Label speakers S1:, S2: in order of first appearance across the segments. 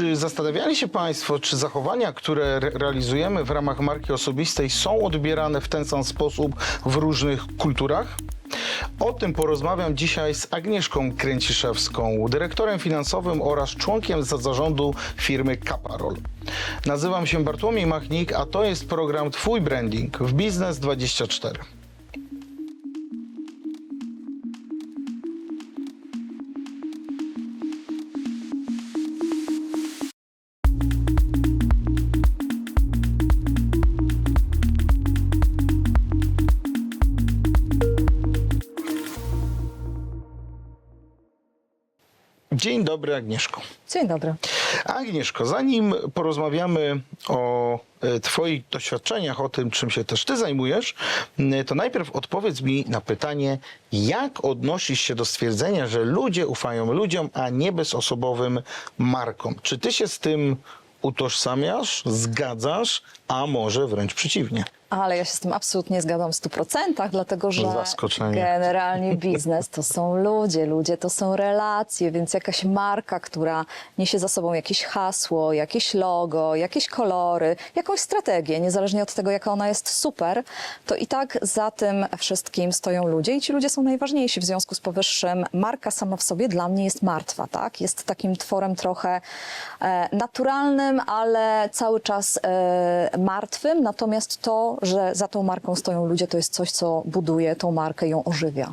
S1: Czy zastanawiali się Państwo, czy zachowania, które re- realizujemy w ramach marki osobistej są odbierane w ten sam sposób w różnych kulturach? O tym porozmawiam dzisiaj z Agnieszką Kręciszewską, dyrektorem finansowym oraz członkiem za- zarządu firmy Caparol. Nazywam się Bartłomiej Machnik, a to jest program Twój Branding w Biznes 24. Dzień dobry, Agnieszko.
S2: Dzień dobry.
S1: Agnieszko, zanim porozmawiamy o e, Twoich doświadczeniach, o tym, czym się też Ty zajmujesz, to najpierw odpowiedz mi na pytanie, jak odnosisz się do stwierdzenia, że ludzie ufają ludziom, a nie bezosobowym markom? Czy Ty się z tym utożsamiasz, zgadzasz, a może wręcz przeciwnie?
S2: Ale ja się z tym absolutnie zgadzam w 100%, dlatego że generalnie biznes to są ludzie, ludzie to są relacje, więc jakaś marka, która niesie za sobą jakieś hasło, jakieś logo, jakieś kolory, jakąś strategię, niezależnie od tego, jaka ona jest super, to i tak za tym wszystkim stoją ludzie i ci ludzie są najważniejsi. W związku z powyższym marka sama w sobie dla mnie jest martwa, tak? Jest takim tworem trochę e, naturalnym, ale cały czas e, martwym, natomiast to, że za tą marką stoją ludzie, to jest coś, co buduje tą markę, ją ożywia.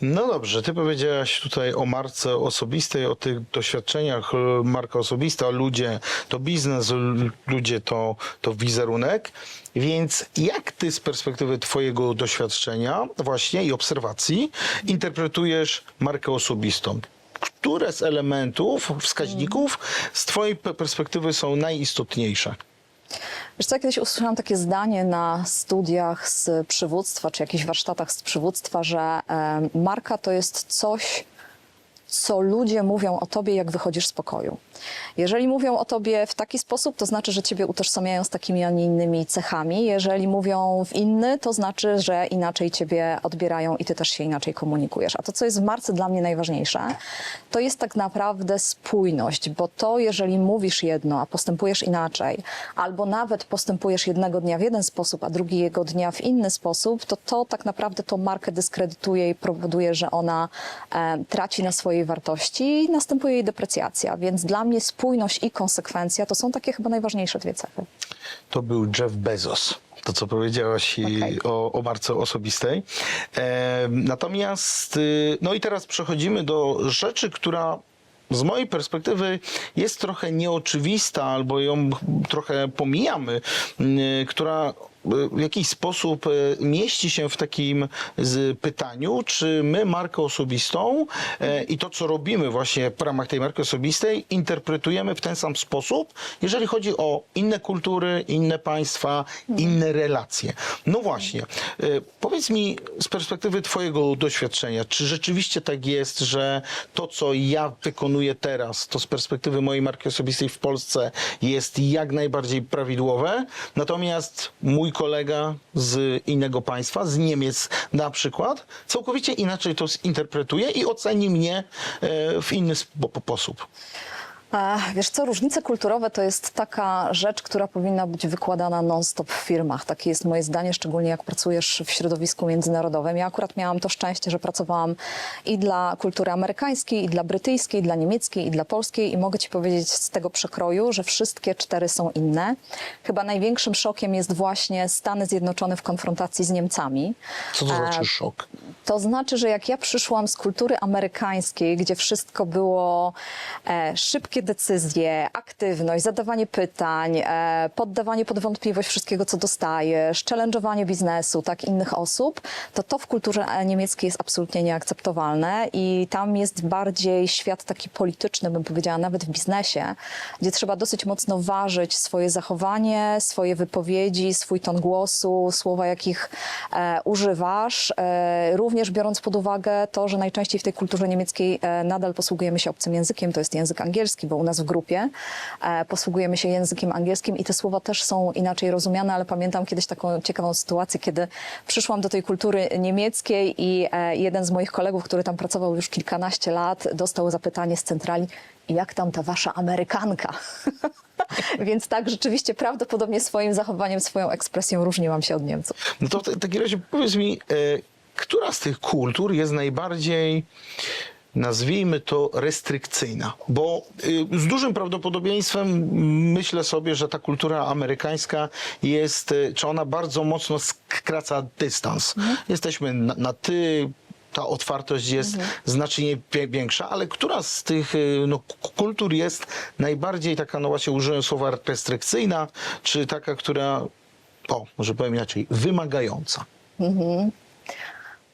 S1: No dobrze, ty powiedziałaś tutaj o marce osobistej, o tych doświadczeniach e, marka osobista, ludzie to biznes, ludzie to, to wizerunek. Więc jak ty z perspektywy twojego doświadczenia właśnie i obserwacji interpretujesz markę osobistą? Które z elementów, wskaźników z twojej pe- perspektywy są najistotniejsze?
S2: Wiesz co, ja kiedyś usłyszałam takie zdanie na studiach z przywództwa, czy jakichś warsztatach z przywództwa, że e, marka to jest coś, co ludzie mówią o tobie, jak wychodzisz z pokoju. Jeżeli mówią o tobie w taki sposób, to znaczy, że ciebie utożsamiają z takimi, a nie innymi cechami. Jeżeli mówią w inny, to znaczy, że inaczej ciebie odbierają i ty też się inaczej komunikujesz. A to, co jest w marce dla mnie najważniejsze, to jest tak naprawdę spójność, bo to, jeżeli mówisz jedno, a postępujesz inaczej, albo nawet postępujesz jednego dnia w jeden sposób, a drugiego dnia w inny sposób, to to tak naprawdę tą markę dyskredytuje i powoduje, że ona e, traci na swojej wartości i następuje jej deprecjacja. Więc dla mnie spójność i konsekwencja to są takie chyba najważniejsze dwie cechy.
S1: to był Jeff Bezos. To, co powiedziałaś
S2: Okej.
S1: o, o marce osobistej. E, natomiast, y, no i teraz przechodzimy do rzeczy, która z mojej perspektywy jest trochę nieoczywista, albo ją trochę pomijamy, y, która w jakiś sposób y, mieści się w takim z pytaniu, czy my markę osobistą e, i to, co robimy właśnie w ramach tej marki osobistej, interpretujemy w ten sam sposób, jeżeli chodzi o inne kultury, inne państwa, inne relacje. No właśnie, e, powiedz mi z perspektywy Twojego doświadczenia, czy rzeczywiście tak jest, że to, co ja wykonuję teraz, to z perspektywy mojej marki osobistej w Polsce jest jak najbardziej prawidłowe, natomiast mój kolega z innego państwa, z Niemiec na przykład, całkowicie inaczej to zinterpretuje i oceni mnie e, w inny spo- sposób.
S2: E, Wiesz co, różnice kulturowe to jest taka rzecz, która powinna być wykładana non-stop w firmach. Takie jest moje zdanie, szczególnie jak pracujesz w środowisku międzynarodowym. Ja akurat miałam to szczęście, że pracowałam i dla kultury amerykańskiej, i dla brytyjskiej, i dla niemieckiej, i dla polskiej i mogę ci powiedzieć z tego przekroju, że wszystkie cztery są inne. Chyba największym szokiem jest właśnie Stany Zjednoczone w konfrontacji z Niemcami.
S1: Co to
S2: E,
S1: znaczy szok?
S2: to znaczy, że jak ja przyszłam z kultury amerykańskiej, gdzie wszystko było e, decyzje, aktywność, zadawanie pytań, e, poddawanie pod wątpliwość wszystkiego, co dostajesz, challenge'owanie biznesu, tak, innych osób, to to w kulturze e, niemieckiej jest absolutnie nieakceptowalne i tam jest bardziej świat taki polityczny, bym powiedziała, nawet w biznesie, gdzie trzeba dosyć mocno ważyć swoje zachowanie, swoje wypowiedzi, swój ton głosu, słowa, jakich e, używasz, e, również biorąc pod uwagę to, że najczęściej w tej kulturze niemieckiej e, nadal posługujemy się obcym językiem, to jest język angielski, bo u nas w grupie e, posługujemy się językiem angielskim i te słowa też są inaczej rozumiane, ale pamiętam kiedyś taką ciekawą sytuację, kiedy przyszłam do tej kultury niemieckiej i e, jeden z moich kolegów, który tam pracował już kilkanaście lat, dostał zapytanie z centrali, jak tam ta wasza Amerykanka? Więc tak, rzeczywiście prawdopodobnie swoim zachowaniem, swoją ekspresją różniłam się od Niemców.
S1: No to w takim razie powiedz mi, e, która z tych kultur jest najbardziej, nazwijmy to, restrykcyjna? Bo y, z dużym prawdopodobieństwem myślę sobie, że ta kultura amerykańska jest, y, czy ona bardzo mocno skraca dystans. Jesteśmy na, na ty. Ta otwartość jest znacznie wie- większa, ale która z tych y, no, kultur jest najbardziej taka, no właśnie użyłem słowa restrykcyjna, czy taka, która o, może powiem inaczej, wymagająca.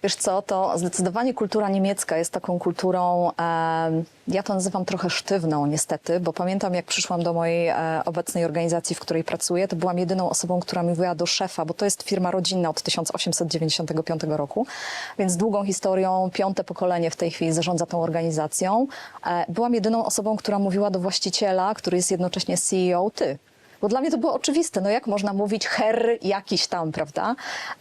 S2: Wiesz co, to zdecydowanie kultura niemiecka jest taką kulturą, em, ja to nazywam trochę sztywną niestety, bo pamiętam jak przyszłam do mojej e, obecnej organizacji, w której pracuję, to byłam jedyną osobą, która mówiła do szefa, bo to jest firma rodzinna od 1895 roku, więc długą historią, piąte pokolenie w tej chwili zarządza tą organizacją. E, byłam jedyną osobą, która mówiła do właściciela, który jest jednocześnie CEO, ty. Bo dla mnie to było oczywiste, no jak można mówić herr jakiś tam, prawda?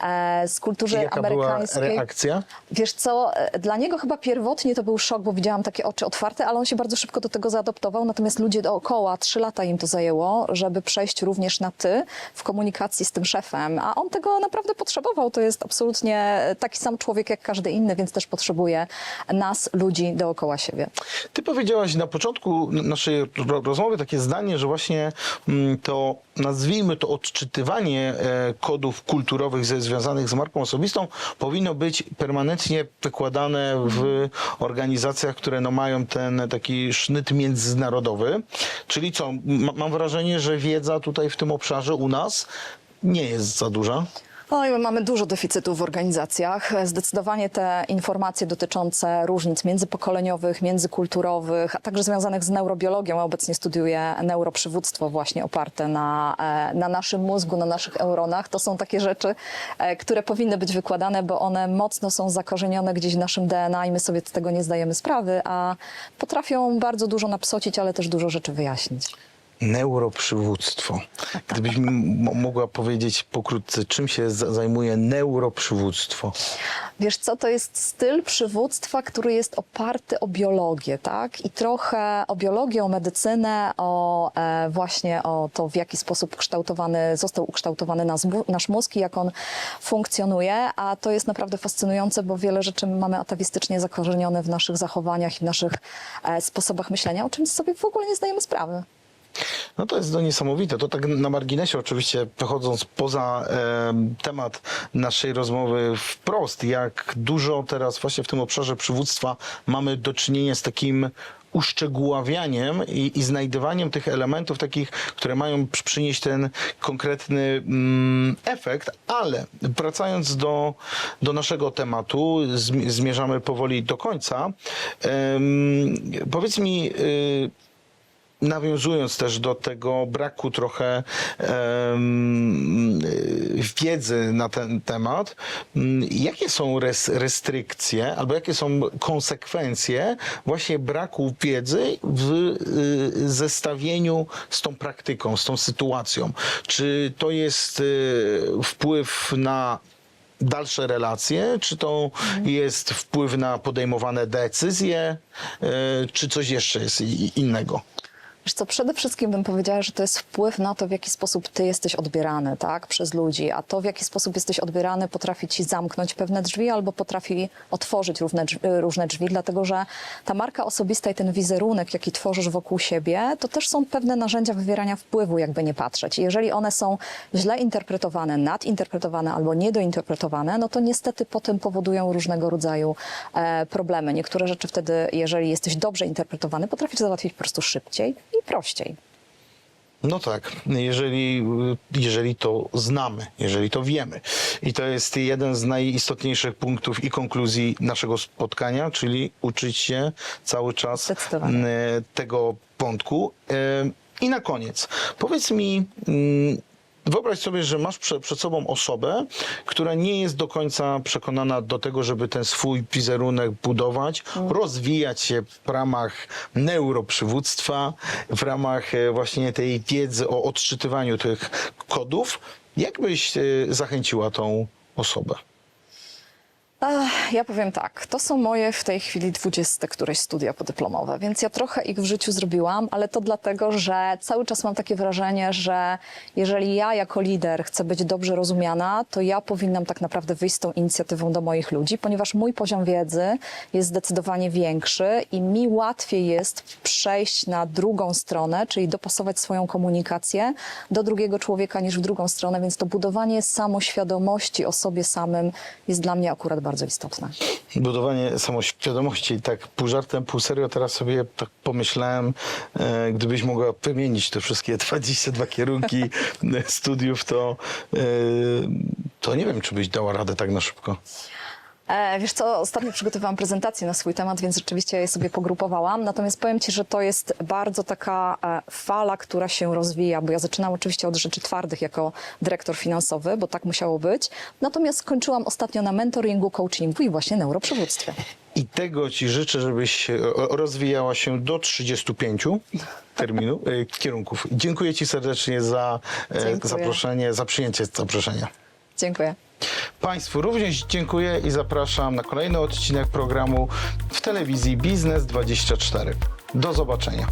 S2: E, z kulturze
S1: I jaka była
S2: amerykańskiej.
S1: reakcja?
S2: Wiesz co, e, dla niego chyba pierwotnie to był szok, bo widziałam takie oczy otwarte, ale on się bardzo szybko do tego zaadoptował. Natomiast ludzie dookoła, trzy lata im to zajęło, żeby przejść również na ty w komunikacji z tym szefem. A on tego naprawdę potrzebował. To jest absolutnie taki sam człowiek jak każdy inny, więc też potrzebuje nas, ludzi dookoła siebie.
S1: Ty powiedziałaś na początku naszej ro- rozmowy takie zdanie, że właśnie mm, to, nazwijmy to odczytywanie e, kodów kulturowych ze, związanych z marką osobistą powinno być permanentnie wykładane w organizacjach, które no, mają ten taki sznyt międzynarodowy. Czyli co, m- mam wrażenie, że wiedza tutaj w tym obszarze u nas nie jest za duża.
S2: Oj, my mamy dużo deficytów w organizacjach. Zdecydowanie te informacje dotyczące różnic międzypokoleniowych, międzykulturowych, a także związanych z neurobiologią. Ja obecnie studiuję neuroprzywództwo właśnie oparte na, e, na naszym mózgu, na naszych neuronach. To są takie rzeczy, e, które powinny być wykładane, bo one mocno są zakorzenione gdzieś w naszym DNA i my sobie z tego nie zdajemy sprawy, a potrafią bardzo dużo napsocić, ale też dużo rzeczy wyjaśnić.
S1: Neuroprzywództwo. Gdybyś mi m- mogła powiedzieć pokrótce, czym się za- zajmuje neuroprzywództwo?
S2: Wiesz co, to jest styl przywództwa, który jest oparty o biologię, tak? I trochę o biologię, o medycynę, o e, właśnie o to, w jaki sposób kształtowany, został ukształtowany nas, nasz mózg i jak on funkcjonuje, a to jest naprawdę fascynujące, bo wiele rzeczy mamy atawistycznie zakorzenione w naszych zachowaniach i w naszych e, sposobach myślenia, o czym sobie w ogóle nie zdajemy sprawy.
S1: No to jest to niesamowite. To tak na marginesie oczywiście, wychodząc poza em, temat naszej rozmowy wprost, jak dużo teraz właśnie w tym obszarze przywództwa mamy do czynienia z takim uszczegóławianiem i, i znajdywaniem tych elementów takich, które mają przy- przynieść ten konkretny mm, efekt, ale wracając do, do naszego tematu, zmi- zmierzamy powoli do końca. Em, powiedz mi, y, nawiązując też do tego braku trochę y, wiedzy na ten temat, mm, jakie są res, restrykcje albo jakie są konsekwencje właśnie braku wiedzy w y, zestawieniu z tą praktyką, z tą sytuacją? Czy to jest y, wpływ na dalsze relacje, czy to jest wpływ na podejmowane decyzje, y, czy coś jeszcze jest innego?
S2: Wiesz co, przede wszystkim bym powiedziała, że to jest wpływ na to, w jaki sposób ty jesteś odbierany, tak, przez ludzi, a to, w jaki sposób jesteś odbierany, potrafi ci zamknąć pewne drzwi albo potrafi otworzyć różne drzwi, różne drzwi, dlatego że ta marka osobista i ten wizerunek, jaki tworzysz wokół siebie, to też są pewne narzędzia wywierania wpływu, jakby nie patrzeć. Jeżeli one są źle interpretowane, nadinterpretowane albo niedointerpretowane, no to niestety potem powodują różnego rodzaju e, problemy. Niektóre rzeczy wtedy, jeżeli jesteś dobrze interpretowany, potrafisz załatwić po prostu szybciej i prościej.
S1: No tak, jeżeli, jeżeli to znamy, jeżeli to wiemy. I to jest jeden z najistotniejszych punktów i konkluzji naszego spotkania, czyli uczyć się cały czas m, tego wątku. E, I na koniec, powiedz mi, mm, Wyobraź sobie, że masz prze, przed sobą osobę, która nie jest do końca przekonana do tego, żeby ten swój wizerunek budować, rozwijać się w ramach neuroprzywództwa, w ramach e, właśnie tej wiedzy o odczytywaniu tych kodów. Jak byś e, zachęciła tą osobę?
S2: Ja powiem tak, to są moje w tej chwili 20 któreś studia podyplomowe, więc ja trochę ich w życiu zrobiłam, ale to dlatego, że cały czas mam takie wrażenie, że jeżeli ja jako lider chcę być dobrze rozumiana, to ja powinnam tak naprawdę wyjść z tą inicjatywą do moich ludzi, ponieważ mój poziom wiedzy jest zdecydowanie większy i mi łatwiej jest przejść na drugą stronę, czyli dopasować swoją komunikację do drugiego człowieka niż w drugą stronę, więc to budowanie samoświadomości o sobie samym jest dla mnie akurat bardzo istotne.
S1: Budowanie samoświadomości, tak pół żartem, pół serio, teraz sobie tak pomyślałem, e, gdybyś mogła wymienić te wszystkie 22 kierunki studiów, to, e, to nie wiem, czy byś dała radę tak na szybko.
S2: E, wiesz co, ostatnio przygotowałam prezentację na swój temat, więc rzeczywiście je sobie pogrupowałam. Natomiast powiem Ci, że to jest bardzo taka e, fala, która się rozwija, bo ja zaczynam oczywiście od rzeczy twardych jako dyrektor finansowy, bo tak musiało być. Natomiast skończyłam ostatnio na mentoringu, coachingu i właśnie neuroprzywództwie.
S1: I tego ci życzę, żebyś rozwijała się do 35 terminu, e, kierunków. Dziękuję ci serdecznie za
S2: Dziękuję.
S1: zaproszenie, za przyjęcie zaproszenia.
S2: Dziękuję.
S1: Państwu również dziękuję i zapraszam na kolejny odcinek programu w telewizji Biznes 24. Do zobaczenia.